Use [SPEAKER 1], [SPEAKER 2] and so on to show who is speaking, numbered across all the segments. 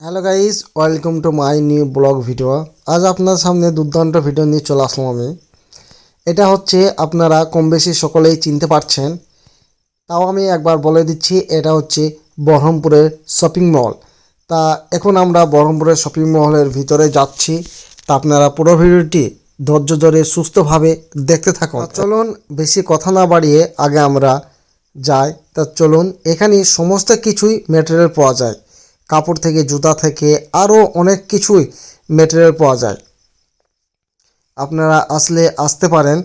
[SPEAKER 1] Hello guys welcome to my new blog video আজ আপনার সামনে দুর্দান্ত ভিডিও নিয়ে চলে আসলাম আমি। এটা হচ্ছে আপনারা কম বেশি সকলেই চিনতে পারছেন। তাও আমি একবার বলে দিচ্ছি, এটা হচ্ছে বহরমপুরের শপিং মল তা এখন আমরা বহরমপুরের শপিং মলের ভিতরে যাচ্ছি। তা আপনারা পুরো ভিডিওটি ধৈর্য ধরে সুস্থভাবে দেখতে থাকুন। চলুন, বেশি কথা না বাড়িয়ে আগে আমরা যাই। তা চলুন, এখানে সমস্ত কিছুই মেটেরিয়াল পাওয়া যায়। কাপড় থেকে, জুতা থেকে আরও অনেক কিছুই মেটেরিয়াল পাওয়া যায়। আপনারা আসলে আসতে পারেন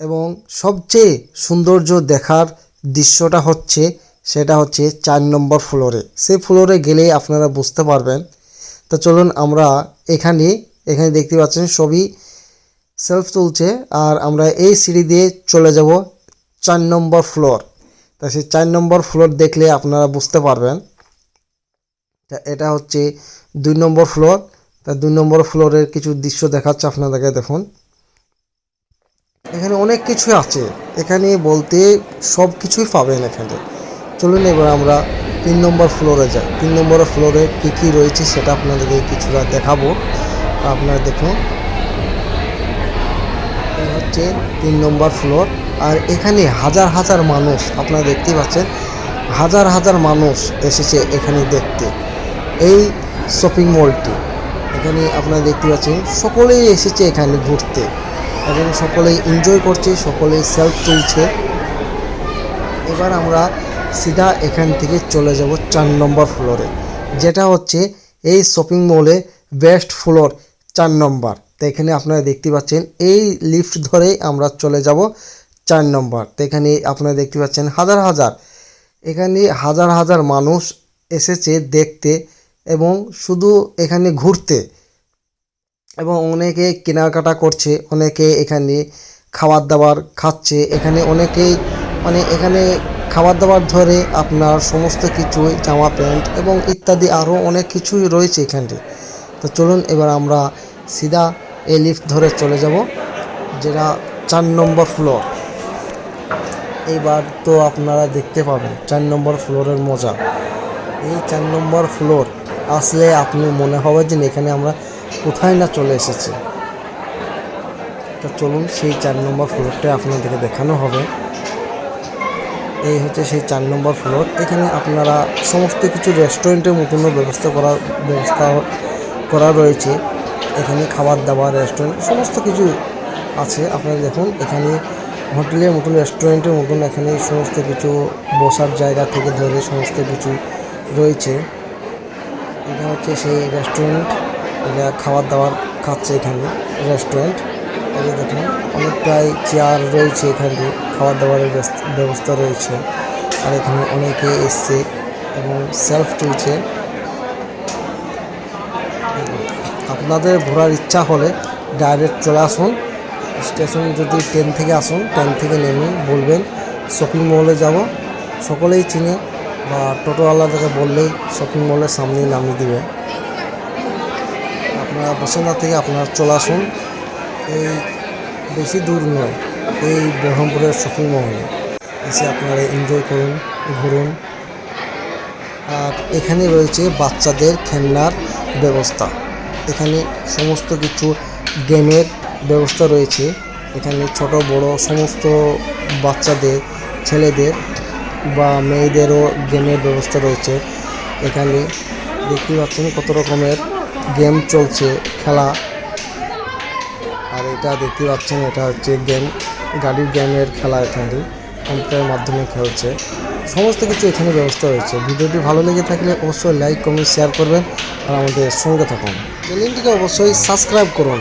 [SPEAKER 1] এবং সবচেয়ে সৌন্দর্য দেখার দৃশ্যটা হচ্ছে, সেটা হচ্ছে চার নম্বর ফ্লোরে সেই ফ্লোরে গেলেই আপনারা বুঝতে পারবেন। তো চলুন আমরা এখানে এখানে দেখতে পাচ্ছেন সবই সেলফ তুলছে আর আমরা এই সিঁড়ি দিয়ে চলে যাব চার নম্বর ফ্লোর তা সেই চার নম্বর ফ্লোর দেখলে আপনারা বুঝতে পারবেন এটা হচ্ছে দুই নম্বর ফ্লোর। তা দুই নম্বর ফ্লোরের কিছু দৃশ্য দেখাচ্ছে আপনাদেরকে, দেখুন। এখানে অনেক কিছু আছে। এখানে বলতে সব কিছুই পাবেন এখানে। চলুন এবার আমরা তিন নম্বর ফ্লোরে যাই। তিন নম্বর ফ্লোরে কী কী রয়েছে সেটা আপনাদেরকে কিছুটা দেখাবো। আপনারা দেখুন। হচ্ছে তিন নম্বর ফ্লোর। আর এখানে হাজার হাজার মানুষ, আপনারা দেখতেই পাচ্ছেন, হাজার হাজার মানুষ এসেছে এখানে দেখতে। এই শপিং মলটি এখানে আপনারা দেখতে পাচ্ছেন, সকলেই এসেছে এখানে ঘুরতে। এবং সকলেই এনজয় করছে, সকলেই সেলফ তুলছে। এবার আমরা সিধা এখান থেকে চলে যাব চার নম্বর ফ্লোরে যেটা হচ্ছে এই শপিং মলে বেস্ট ফ্লোর চার নম্বর। তো এখানে আপনারা দেখতে পাচ্ছেন, এই লিফট ধরেই আমরা চলে যাব চার নম্বর। তো এখানে আপনারা দেখতে পাচ্ছেন হাজার হাজার। এখানে হাজার হাজার মানুষ এসেছে দেখতে। এবং শুধু এখানে ঘুরতে। এবং অনেকে কেনাকাটা করছে, অনেকে এখানে খাবার দাবার খাচ্ছে, এখানে অনেকেই মানে এখানে খাবার দাবার ধরে আপনার সমস্ত কিছুই, জামা প্যান্ট এবং ইত্যাদি আরও অনেক কিছুই রয়েছে এখানে। তো চলুন এবার আমরা সিধা এই লিফট ধরে চলে যাব, যেটা চার নম্বর ফ্লোর এইবার তো আপনারা দেখতে পাবেন, চার নম্বর ফ্লোরের মজা। এই চার নম্বর ফ্লোর আসলে আপনি মনে হবে যে এখানে আমরা কোথায় না চলে এসেছি। তো চলুন সেই চার নম্বর ফ্লোরটা আপনাদেরকে দেখানো হবে। এই হচ্ছে সেই চার নম্বর ফ্লোর এখানে আপনারা সমস্ত কিছু রেস্টুরেন্টের মতনও ব্যবস্থা করার ব্যবস্থা করা রয়েছে। এখানে খাবার দাবার রেস্টুরেন্ট সমস্ত কিছু আছে। আপনারা দেখুন, এখানে হোটেলের মতন রেস্টুরেন্টের মতন এখানে সমস্ত কিছু বসার জায়গা থেকে ধরে সমস্ত কিছু রয়েছে। এটা হচ্ছে সেই রেস্টুরেন্ট এটা খাবার দাবার খাচ্ছে এখানে রেস্টুরেন্ট যে দেখুন অনেকটাই চেয়ার রয়েছে এখানে, খাবার দাবারের ব্যবস্থা রয়েছে। আর এখানে অনেকে এসছে এবং সেলফ তুলছে। আপনাদের ঘোরার ইচ্ছা হলে ডাইরেক্ট চলে আসুন। স্টেশন যদি ট্রেন থেকে আসুন ট্রেন থেকে নেমে বলবেন শপিং মলে যাব। সকলেই চিনে বা টোটোওয়ালা টোটোওয়ালাদেরকে বললেই শপিং মলের সামনেই নামিয়ে দিবে। আপনারা বসুন্ধরা থেকে আপনারা চলে আসুন। এই বেশি দূর নয়, এই ব্রহ্মপুরের শপিং মহলে এসে আপনারা এনজয় করুন, ঘুরুন। আর এখানে রয়েছে বাচ্চাদের খেলনার ব্যবস্থা। এখানে সমস্ত কিছু গেমের ব্যবস্থা রয়েছে। এখানে ছোট, বড়, সমস্ত বাচ্চাদের, ছেলেদের বা মেয়েদেরও গেমের ব্যবস্থা রয়েছে। এখানে দেখতে পাচ্ছেন কত রকমের গেম চলছে, খেলা। আর এটা দেখতে পাচ্ছেন, এটা হচ্ছে গেম, গাড়ির গেমের খেলা এখানে, কম্পিউটারের মাধ্যমে খেলছে। সমস্ত কিছু এখানে ব্যবস্থা রয়েছে। ভিডিওটি ভালো লেগে থাকলে অবশ্যই লাইক, কমেন্ট, শেয়ার করবেন। আর আমাদের সঙ্গে থাকুন। চ্যানেলটিকে অবশ্যই সাবস্ক্রাইব করুন।